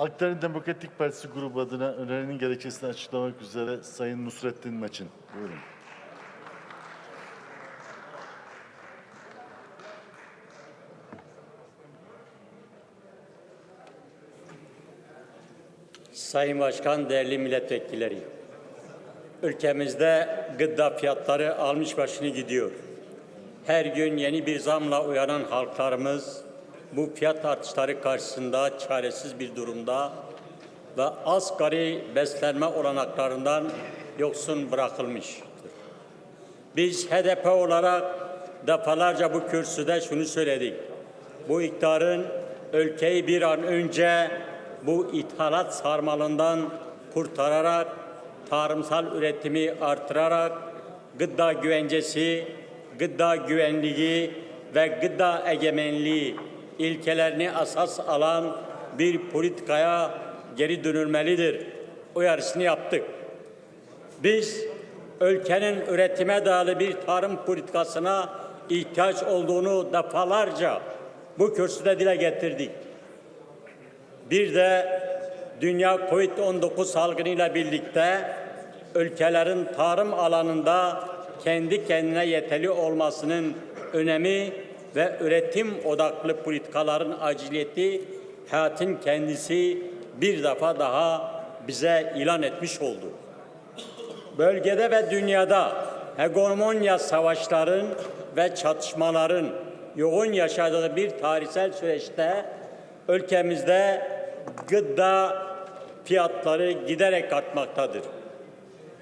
Akdeniz Demokratik Partisi grubu adına önerinin gerekçesini açıklamak üzere Sayın Nusrettin Maçın. Buyurun. Sayın Başkan, değerli milletvekilleri. Ülkemizde gıda fiyatları almış başını gidiyor. Her gün yeni bir zamla uyanan halklarımız bu fiyat artışları karşısında çaresiz bir durumda ve asgari beslenme olanaklarından yoksun bırakılmıştır. Biz HDP olarak defalarca bu kürsüde şunu söyledik. Bu iktidarın ülkeyi bir an önce bu ithalat sarmalından kurtararak, tarımsal üretimi artırarak, gıda güvencesi, gıda güvenliği ve gıda egemenliği ilkelerini asas alan bir politikaya geri dönülmelidir. Uyarısını yaptık. Biz ülkenin üretime dayalı bir tarım politikasına ihtiyaç olduğunu defalarca bu kürsüde dile getirdik. Bir de dünya Covid-19 salgınıyla birlikte ülkelerin tarım alanında kendi kendine yeterli olmasının önemi ve üretim odaklı politikaların aciliyeti hayatın kendisi bir defa daha bize ilan etmiş oldu bölgede ve dünyada hegemonya savaşların ve çatışmaların yoğun yaşadığı bir tarihsel süreçte ülkemizde gıda fiyatları giderek artmaktadır.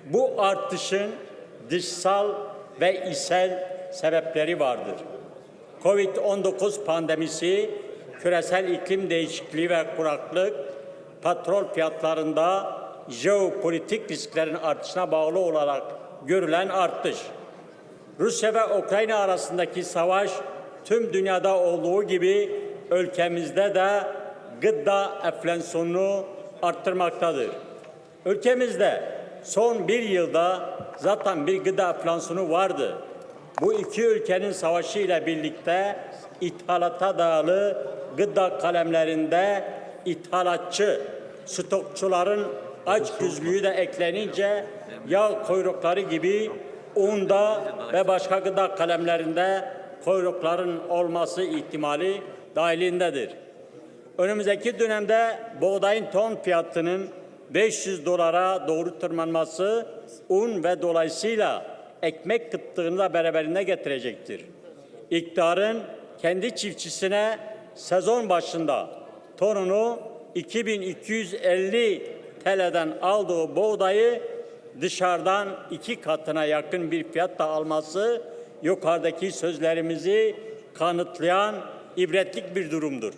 Bu artışın dışsal ve içsel sebepleri vardır. Covid-19 pandemisi, küresel iklim değişikliği ve kuraklık, petrol fiyatlarında jeopolitik risklerin artışına bağlı olarak görülen artış. Rusya ve Ukrayna arasındaki savaş tüm dünyada olduğu gibi ülkemizde de gıda enflasyonunu arttırmaktadır. Ülkemizde son bir yılda zaten bir gıda enflasyonu vardı. Bu iki ülkenin savaşı ile birlikte ithalata dayalı gıda kalemlerinde ithalatçı, stokçuların aç güzlüğü de eklenince yağ kuyrukları gibi unda ve başka gıda kalemlerinde kuyrukların olması ihtimali dahilindedir. Önümüzdeki dönemde buğdayın ton fiyatının 500 dolara doğru tırmanması un ve dolayısıyla ekmek kıtlığını da beraberinde getirecektir. İktidarın kendi çiftçisine sezon başında tonunu 2250 TL'den aldığı buğdayı dışarıdan iki katına yakın bir fiyatla alması yukarıdaki sözlerimizi kanıtlayan ibretlik bir durumdur.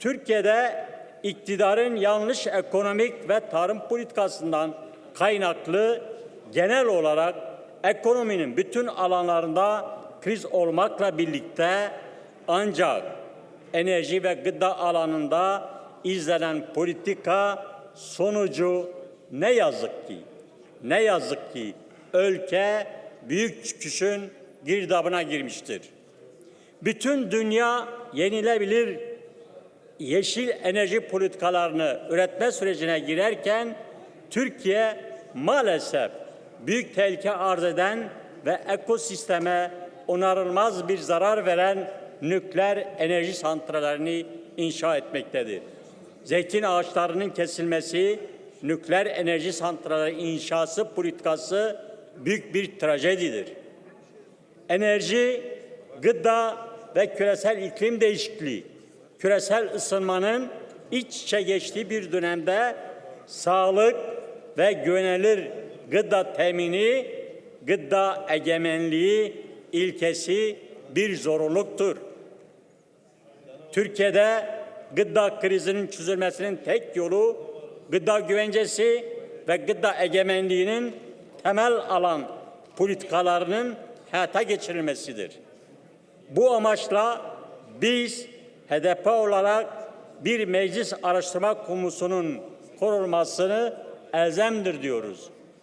Türkiye'de iktidarın yanlış ekonomik ve tarım politikasından kaynaklı genel olarak ekonominin bütün alanlarında kriz olmakla birlikte ancak enerji ve gıda alanında izlenen politika sonucu ne yazık ki ne yazık ki ülke büyük çıkışın girdabına girmiştir. Bütün dünya yenilebilir yeşil enerji politikalarını üretme sürecine girerken Türkiye maalesef büyük tehlike arz eden ve ekosisteme onarılmaz bir zarar veren nükleer enerji santrallerini inşa etmektedir. Zeytin ağaçlarının kesilmesi, nükleer enerji santralleri inşası politikası büyük bir trajedidir. Enerji, gıda ve küresel iklim değişikliği, küresel ısınmanın iç içe geçtiği bir dönemde sağlık ve güvenilir gıda temini, gıda egemenliği ilkesi bir zorunluluktur. Türkiye'de gıda krizinin çözülmesinin tek yolu gıda güvencesi ve gıda egemenliğinin temel alan politikalarının hayata geçirilmesidir. Bu amaçla biz HDP olarak bir meclis araştırma komisyonunun kurulmasını elzemdir diyoruz.